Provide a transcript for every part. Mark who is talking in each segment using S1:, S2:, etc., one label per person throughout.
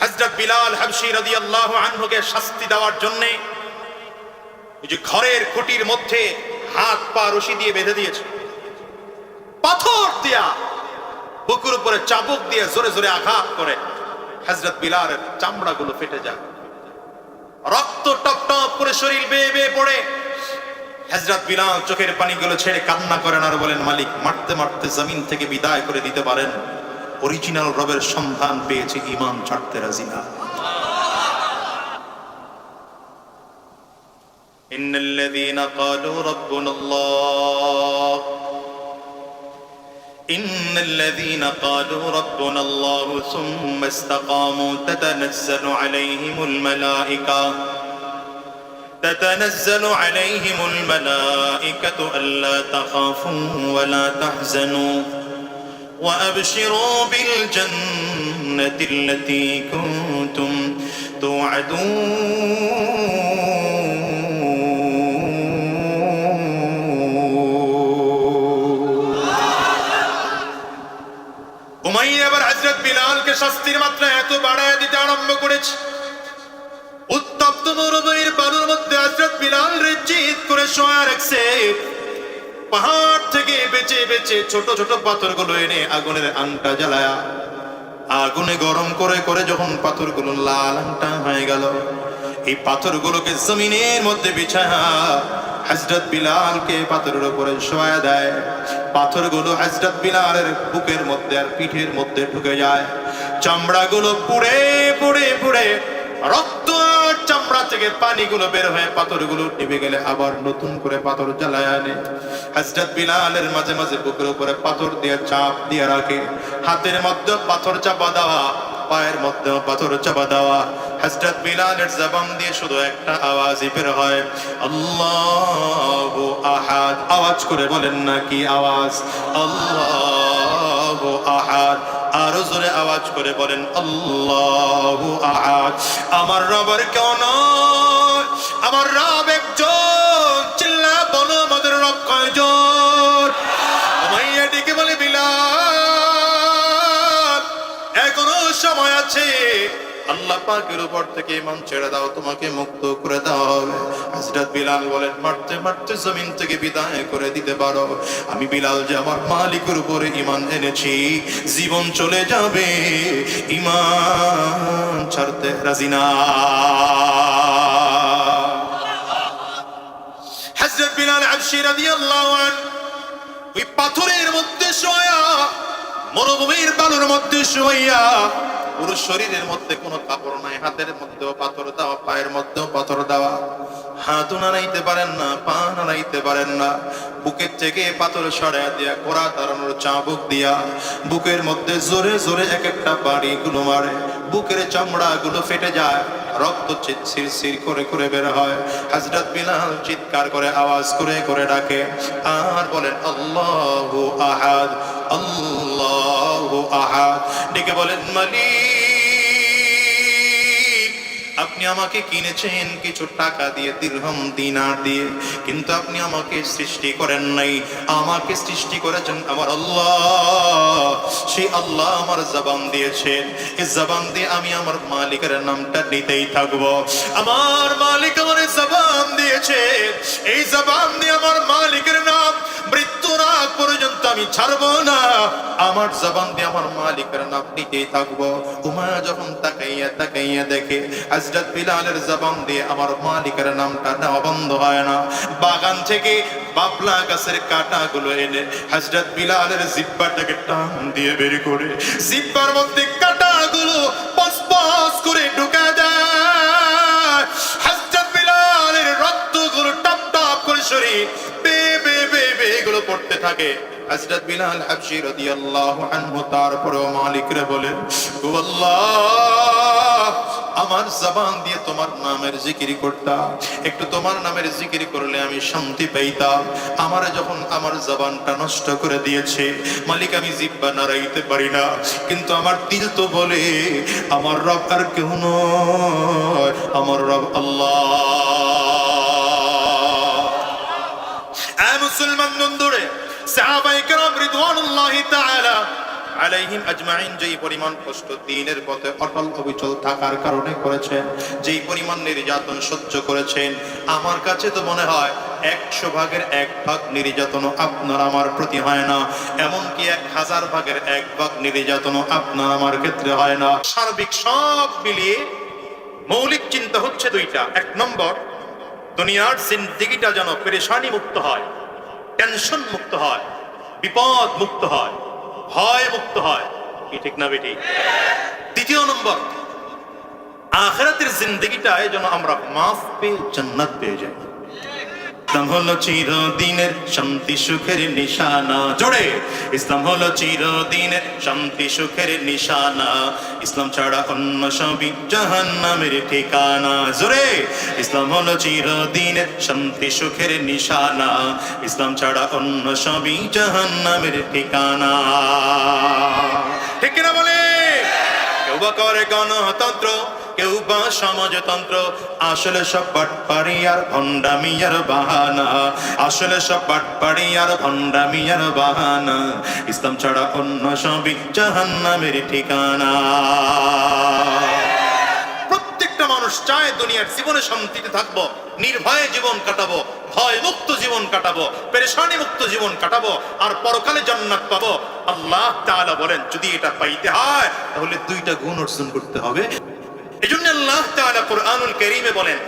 S1: হযরত বিলাল হাবশী রাদিয়াল্লাহু আনহুকে শাস্তি দেওয়ার জন্য যে ঘরের খুঁটির মধ্যে হাত পা রশি দিয়ে বেঁধে দিয়েছে। পাথর দিয়া বুকুর উপরে চাবুক দিয়ে জোরে জোরে আঘাত করে হযরত বিলালের চামড়াগুলো ফেটে যায়। রক্ত টপ টপ করে শরীর বেয়ে বেয়ে পড়ে। হজরত বিলাল চোখের পানিগুলো ছেড়ে কান্না করেন আর বলেন, মালিক, মারতে মারতে জমিন থেকে বিদায় করে দিতে পারেন। অরিজিনাল রবের সন্ধান পেয়েছি ইমান ছাড়তে রাজি না إن الذين قالوا ربنا الله إن الذين قالوا ربنا الله ثم استقاموا تتنزل عليهم الملائكة تتنزل عليهم الملائكة ألا تخافوا ولا تحزنوا وأبشروا بالجنة التي كنتم توعدون উমাইয়া এবার হযরত বিলালকে শাস্তির মাত্রা এত বাড়ায় দিতে আরম্ভ করেছে উত্তপ্ত মরুভূমির বালুর মধ্যে হযরত বিলাল রে চিৎ করে শোয়া রাখছে পাহাড় থেকে বেঁচে বেঁচে ছোট ছোট পাথরগুলো এনে আগুনের আংটা জ্বালায়া, আগুনে গরম করে করে যখন পাথরগুলো লাল আংটা হয়ে গেল, এই পাথরগুলোকে জমিনের মধ্যে বিছায়া হজরত বিলালকে পাথরের উপরে শোয়া দেয়। পাথরগুলো হজরত বিলালের বুকের মধ্যে আর পিঠের মধ্যে ঢুকে যায়। চামড়াগুলো পুড়ে পুড়ে পুড়ে রক্ত চামড়া থেকে পানিগুলো বের হয়ে পাথরগুলো নিভে গেলে আবার নতুন করে পাথর জ্বালায় আনে। হজরত বিলালের মাঝে মাঝে বুকের উপরে পাথর দিয়ে চাপ দিয়ে রাখে। হাতের মধ্যে পাথর চাপা দেওয়া, পায়ের মধ্যে পাথর চাপা দেওয়া। হজরত বিলালের জবান দিয়ে শুধু একটা আওয়াজই বের হয়, আল্লাহ আহাদ। আওয়াজ করে বলেন, না, কি আওয়াজ? আল্লাহ আহাদ। আরও জোরে আওয়াজ করে বলেন, আল্লাহ আহাদ। আমার রবের কেউ নয়। আমার রব একজন, চিল্লা বলো আমাদের রব কয়জন? আমাইয়া ডেকে বলে বিলাল, এখনও সময় আছে। আল্লাহ পাকের উপর থেকে ইমান ছেড়ে দাও, তোমাকে মুক্ত করে দাও। হবে বিলাল বলেন, মারতে মারতে জমিন থেকে বিদায় করে দিতে পারো। আমি বিলাল যে আমার মালিকের উপরে ইমান এনেছি, জীবন চলে যাবে। ইমান ছাড়তে রাজি না। বিলাল আবশি রাদিয়াল্লাহু আনহু ওই পাথরের মধ্যে শোয়া মরুভূমির বালুর মধ্যে শোয়া পুরো শরীরের মধ্যে কোনো কাপড় নাই, হাতের মধ্যেও পাথর দেওয়া, পায়ের মধ্যেও পাথর দেওয়া। হাতও নাড়াইতে পারেন না, পা নাড়াইতে পারেন না। বুকের থেকে পাথর সরা দিয়া কোরা তাড়ানোর চাবুক দিয়া, বুকের মধ্যে জোরে জোরে এক একটা বাড়ি গুলো মারে। বুকের চামড়া গুলো ফেটে যায়। রক্ত চিৎসির সির করে করে বের হয়। হাজরত বিলাল চিৎকার করে আওয়াজ করে করে ডাকে। আর বলেন, আল্লাহু আহাদ আল্লাহু আহাদ। ডেকে বলেন, মালিক আপনি আমাকে কিনেছেন কিছু টাকা দিয়ে দিরহম দিনার দিয়ে, কিন্তু আপনি আমাকে সৃষ্টি করেন নাই। আমাকে সৃষ্টি করেছেন আমার আল্লাহ। সেই আল্লাহ আমার জবান দিয়েছেন এই জবান দিয়ে আমি আমার মালিকের নামটা নিতেই থাকব। আমার মালিক আমার জবান দিয়েছে। এই জবান দিয়ে আমার মালিকের নাম মৃত্যুর আগ পর্যন্ত আমি ছাড়বো না। আমার জবান দিয়ে আমার মালিকের নাম নিতেই থাকব। উমা যখন তাকাইয়া তাকাইয়া দেখে হজরত বিলালের জবান দিয়ে আমার মালিকের নামটা নেওয়া বন্ধ হয় না। বাগান থেকে বাবলা গাছের কাটা গুলো এনে হজরত বিলালের জিব্বাটাকে টান দিয়ে বের করে জিব্বার মধ্যে কাটা গুলো পস পস করে ঢুকা যায়। হজরত বিলালের রক্তগুলো টপ টপ করে শরীর থাকে। হযরত বিলাল হাবশী রাদিয়াল্লাহু আনহু তারপরেও মালিকরে বলেন ও আমার জবান দিয়ে তোমার নামের জিকির করতাম একটু তোমার নামের জিকির করলে আমি শান্তি পাইতাম। আমার যখন আমার জবানটা নষ্ট করে দিয়েছে, মালিক, আমি জিব্বা নাড়াইতে পারি না। কিন্তু আমার দিল তো বলে, আমার রব আর কেউ নয়, আমার রব আল্লাহ। মুসলমান বন্ধুরে যেই পরিমাণ কষ্ট দিনের পথে অটল অবিচল থাকার কারণে করেছেন, যেই পরিমাণ নির্যাতন সহ্য করেছেন, আমার কাছে তো মনে হয় একশো ভাগের এক ভাগ নির্যাতন আপনার আমার প্রতি হয় না, এমনকি এক হাজার ভাগের এক ভাগ নির্যাতন আপনার আমার ক্ষেত্রে হয় না। সার্বিক সব মিলিয়ে মৌলিক চিন্তা হচ্ছে দুইটা। এক নম্বর, দুনিয়ার জিন্দিগিটা যেন পেরেশানি মুক্ত হয়। টেনশন মুক্ত হয়, বিপদ মুক্ত হয়, ভয় মুক্ত হয়। কি ঠিক না বেটি? দ্বিতীয় নম্বর, আখেরাতের জিন্দিগিটায় যেন আমরা মাফ পেয়ে জান্নাত পেয়ে যাই। ইসলাম হলো চিরদিনের শান্তি, সুখের নিশানা। জোরে! ইসলাম হলো চিরদিনের শান্তি, সুখের নিশানা। ইসলাম ছাড়া অন্য সবই জাহান্নামের ঠিকানা। জোরে! ইসলাম হলো চিরদিনের শান্তি, সুখের নিশানা। ইসলাম ছাড়া অন্য সবই জাহান্নামের ঠিকানা। ঠিক কিনা বলে? কেউ বা করে গণতন্ত্র সমাজতন্ত্র। আসলে সব বাটপাড়ি আর বাহানা। আসলে সব বাটপাড়ি আর বাহানা। ইসলাম ছাড়া অন্য সবই জাহান্নামের ঠিকানা। প্রত্যেকটা মানুষ চায় দুনিয়ার জীবনে শান্তিতে থাকব, নির্ভয়ে জীবন কাটাবো ভয় মুক্ত জীবন কাটাবো পেরেশানি মুক্ত জীবন কাটাবো, আর পরকালে জান্নাত পাবো। আল্লাহ তাআলা বলেন, যদি এটা পাইতে হয়, তাহলে দুইটা গুণ অর্জন করতে হবে। এজন্য আল্লাহ তাআলা কোরআনুল কারীমে বলেন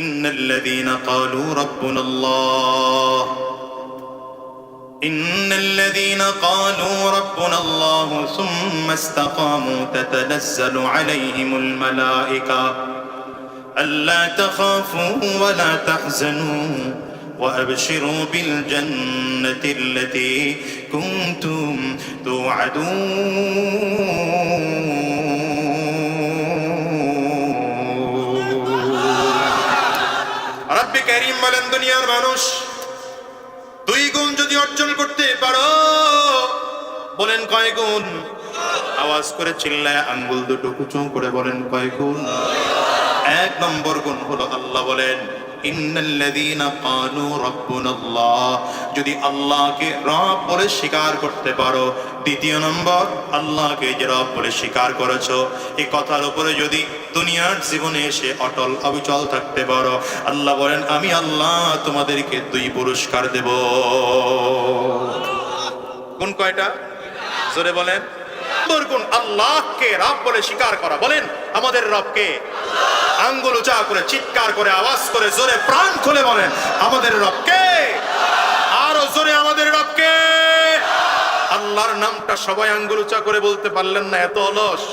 S1: ইন্নাল্লাযীনা ক্বালু রাব্বুনাল্লাহ إن الذين قالوا ربنا الله ثم استقاموا تتنزل عليهم الملائكة ألا تخافوا ولا تحزنوا وأبشروا بالجنة التي كنتم توعدون বলেন দুনিয়ার মানুষ। দুই গুণ যদি অর্জন করতে পারো, বলেন কয় গুণ? আওয়াজ করে চিল্লায় আঙ্গুল দুটো কুচু করে বলেন কয় গুণ? এক নম্বর গুণ হলো আল্লাহ বলেন যদি আল্লাহকে রব বলে স্বীকার করতে পারো, দ্বিতীয় নম্বর, আল্লাহকে যে রব বলে স্বীকার করেছ এই কথার উপরে যদি দুনিয়ার জীবনে এসে অটল অবিচল থাকতে পারো, আল্লাহ বলেন, আমি আল্লাহ তোমাদেরকে দুই পুরস্কার দেব। কোন কয়টা? জোরে বলেন। গুণ আল্লাহকে রব বলে স্বীকার করা। বলেন, আমাদের রবকে। আঙ্গুল উঁচা করে চিৎকার করে আওয়াজ করে জোরে প্রাণ খুলে বলেন আমাদের রবকে আরও জোরে আমাদের রবকে আল্লাহর নামটা সবাই আঙ্গুল উঁচা করে বলতে পারলেন না এত অলস।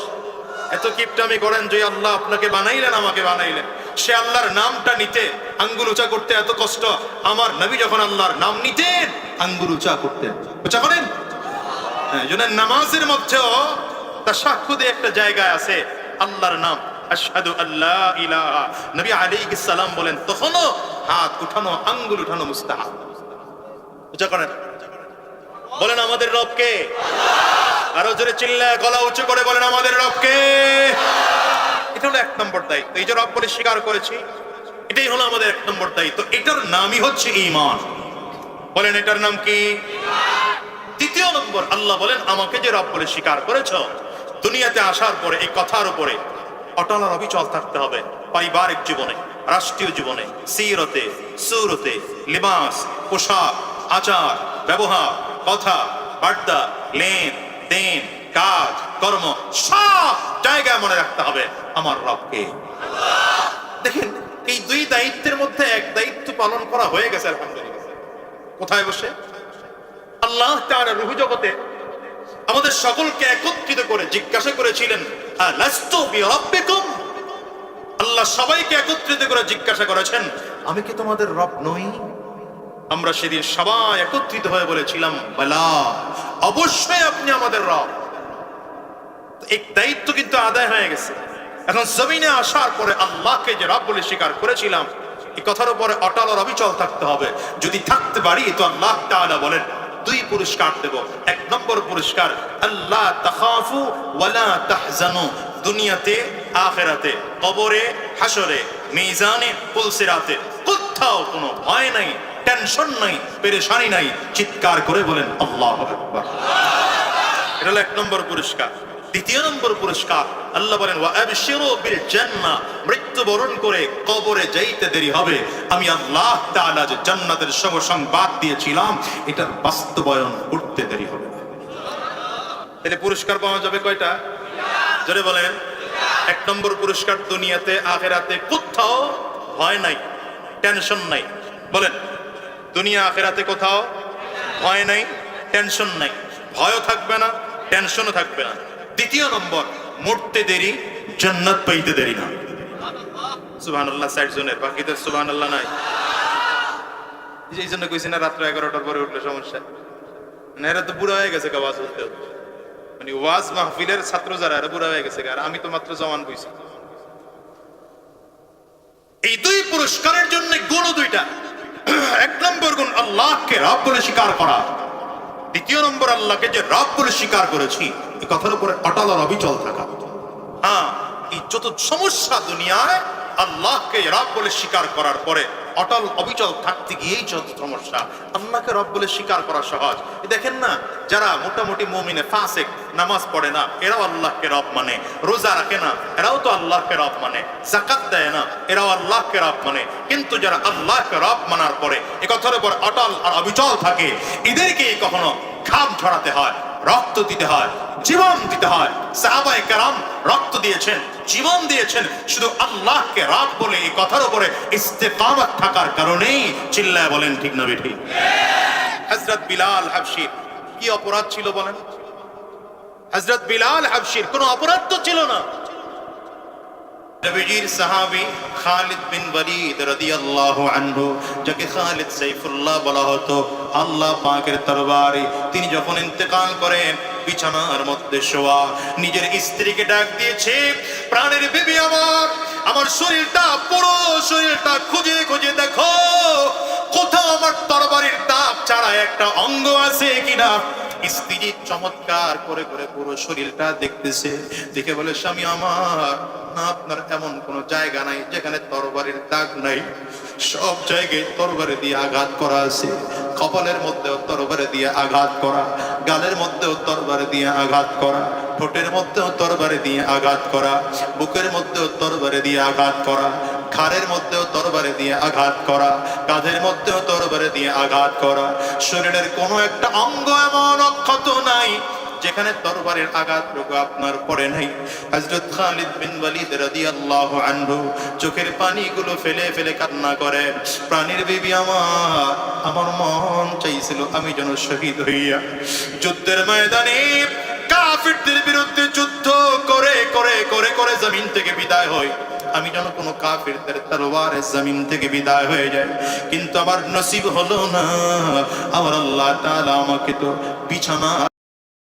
S1: এত কিপটামি করেন যে আল্লাহ আপনাকে বানাইলেন আমাকে বানাইলেন। সে আল্লাহর নামটা নিতে আঙ্গুল উঁচা করতে এত কষ্ট। আমার নবী যখন আল্লাহর নাম নিতেন আঙ্গুল উঁচা করতেন। উঁচা করেন? হ্যাঁ, নামাজের মধ্যেও তার সাক্ষুদে একটা জায়গায় আছে আল্লাহর নাম। আশহাদু আল্লাহ ইলাহা। নবী আলাইহিস সালাম বলেন, তখনও হাত উঠানো, আঙ্গুল উঠানো মুস্তাহাব। উঁচা করেন। বলেন, আমাদের রবকে? আরও জোরে চিল্লায়, গলা উঁচু করে বলেন, আমাদের রবকে? এটা হলো এক নম্বর দায়িত্ব। এই যে রব বলে স্বীকার করেছি, এটাই হলো আমাদের এক নম্বর দায়িত্ব। এটার নামই হচ্ছে ইমান বলেন, এটার নাম কি? দ্বিতীয় নম্বর, আল্লাহ বলেন, আমাকে যে রব বলে স্বীকার করেছ, দুনিয়াতে আসার পরে, এই কথার উপরে অটল অবিচল থাকতে হবে পারিবারিক জীবনে, রাষ্ট্রীয় জীবনে, সিরতে, সুরতে, লিবাস, পোশাক, আচার, ব্যবহার, কথা, বার্তা, লেন, দেন, কাজ, কর্ম, সব জায়গায় মনে রাখতে হবে আমার রবকে। দেখেন, এই দুই দায়িত্বের মধ্যে এক দায়িত্ব পালন করা হয়ে গেছে কোথায় বসে? আল্লাহ তার রূহ জগতে আমাদের সকলকে একত্রিত করে জিজ্ঞাসা করেছিলেন আল্লাহ সবাইকে একত্রিত করে জিজ্ঞাসা করেছেন, আমি কি তোমাদের রব নই? আমরা সেদিন সবাই একত্রিত হয়ে বলেছিলাম, বালা, অবশ্যই আপনি আমাদের রব। এই দায়িত্ব কিন্তু আদায় হয়ে গেছে। এখন জমিনে আসার পরে আল্লাহকে যে রব বলে স্বীকার করেছিলাম এই কথার উপরে অটল আর অবিচল থাকতে হবে। যদি থাকতে পারি তো আল্লাহ তাআলা বলেন দুই পুরস্কার দেব। এক নম্বর পুরস্কার আল্লাহ তাখাফু ওয়ালা তাহজানু। দুনিয়াতে, আখেরাতে, কবরে হাসরে মিজানে, পুলসিরাতে কোথাও কোনো ভয় নাই, টেনশন নাই, পেরেশানি নাই। চিৎকার করে বলেন, আল্লাহ এটা এক নম্বর পুরস্কার। দ্বিতীয় নম্বর পুরস্কার। আল্লাহ বলেন মৃত্যুবরণ করে কবরে যাইতে দেরি হবে। আমি আল্লাহ তাআলা যে জান্নাতের শুভ সংবাদ দিয়েছিলাম, এটার বাস্তবায়ন করতে দেরি হবে। তাহলে পুরস্কার পাওয়া যাবে কয়টা? জোরে বলেন। এক নম্বর পুরস্কার দুনিয়াতে, আখেরাতে কোথাও ভয় নাই, টেনশন নাই। বলেন, দুনিয়া, আখেরাতে কোথাও ভয় নাই, টেনশন নাই। ভয়ও থাকবে না, টেনশনও থাকবে না। দ্বিতীয় নম্বর, মরতে দেরি, জান্নাত পাইতে দেরি না। সুবহান আল্লাহ সাইড জোনের বাকিদের সুবহান আল্লাহ নাই। এই জন্য কইছি না, রাত্র এগারোটার পরে উঠলে সমস্যা। না এরা তো বুড়া হয়ে গেছে গাওয়াজ হতে। মানে ওয়াজ মাহফিলের ছাত্র যারা, এরা বুড়া হয়ে গেছে আর আমি তো মাত্র জওয়ান বইছি। এই দুই পুরস্কারের জন্য গুণ দুইটা। এক নম্বর গুণ আল্লাহকে রব বলে স্বীকার করা। দ্বিতীয় নম্বর আল্লাহকে যে রব বলে স্বীকার করেছি। এই কথার উপরে অটল আর অবিচল থাকা। হ্যাঁ এই যত সমস্যা দুনিয়ায় আল্লাহকে রব বলে স্বীকার করার পরে অটল, অবিচল থাকতে গিয়েই যত সমস্যা। আল্লাহকে রব বলে স্বীকার করা সহজ। দেখেন না, যারা মোটামুটি মমিনে, ফাসেক, নামাজ পড়ে না, এরাও আল্লাহকে রব মানে। রোজা রাখে না, এরাও তো আল্লাহকে রব মানে। জাকাত দেয় না, এরাও আল্লাহকে রব মানে। কিন্তু যারা আল্লাহকে রব মানার পরে এ কথার উপর অটল আর অবিচল থাকে, এদেরকে কখনো ঘাম ছড়াতে হয়। রক্ত দিতে হয়, জীবন দিতে হয়। সাহাবায় কালাম রক্ত দিয়েছেন, জীবন দিয়েছেন। শুধু আল্লাহকে রাত বলে এই কথার উপরে ইস্তেকামত থাকার কারণেই চিল্লায় বলেন ঠিক না বেঠি। হজরত বিলাল হাবশির কি অপরাধ ছিল বলেন? হজরত বিলাল হাবশির কোনো অপরাধ তো ছিল না। নবীজির সাহাবী খালিদ বিন ওয়ালিদ রাদিয়াল্লাহু আনহু, যাকে খালিদ সাইফুল্লাহ বলা হতো, আল্লাহ পাকের দরবারে তিনি যখন ইন্তেকাল করেন, বিছানার মধ্যে শোয়া, নিজের স্ত্রীকে ডাক দিয়েছে, প্রাণের বিবি আমার আমার শরীরটা পুরো শরীরটা খুঁজে খুঁজে দেখো, কোথাও আমার তরবারির তাপ ছাড়া একটা অঙ্গ আছে কিনা? স্ত্রী চমৎকার করে করে পুরো শরীরটা দেখতেছে। দেখে বলে, স্বামী আমার, না আপনার এমন কোন জায়গা নাই যেখানে তরবারির দাগ নাই। সব জায়গায় তরবারি দিয়ে আঘাত করা আছে। কপালের মধ্যেও তরবারি দিয়ে আঘাত করা। গালের মধ্যেও তরবারি দিয়ে আঘাত করা। ঠোঁটের মধ্যেও তরবারি দিয়ে আঘাত করা। বুকের মধ্যেও তরবারি দিয়ে আঘাত করা। ঘাড়ের মধ্যেও তরবারি দিয়ে আঘাত করা, কাঁধের মধ্যেও তরবারি দিয়ে আঘাত করা। শরীরের কোনো একটা অঙ্গ এমন অক্ষত নাই, যেখানে তরবারের আঘাত রোগ আপনার পড়ে নাই। হযরত খালিদ বিন ওয়ালিদ রাদিয়াল্লাহু আনহু চোখের পানিগুলো ফেলে ফেলে কান্না করে প্রাণীর বিবি আমার আমার মন চাইছিল আমি যেন শহীদ হইয়া। যুদ্ধের ময়দানে কাফিরদের বিরুদ্ধে যুদ্ধ করে করে করে করে জমিন থেকে বিদায় হই আমি যেন কোনো কাফিরদের তলোয়ার জমিন থেকে বিদায় হয়ে যায় কিন্তু আমার নসিব হলো না। আমার আল্লাহ তাআলা আমাকে তো বিছানা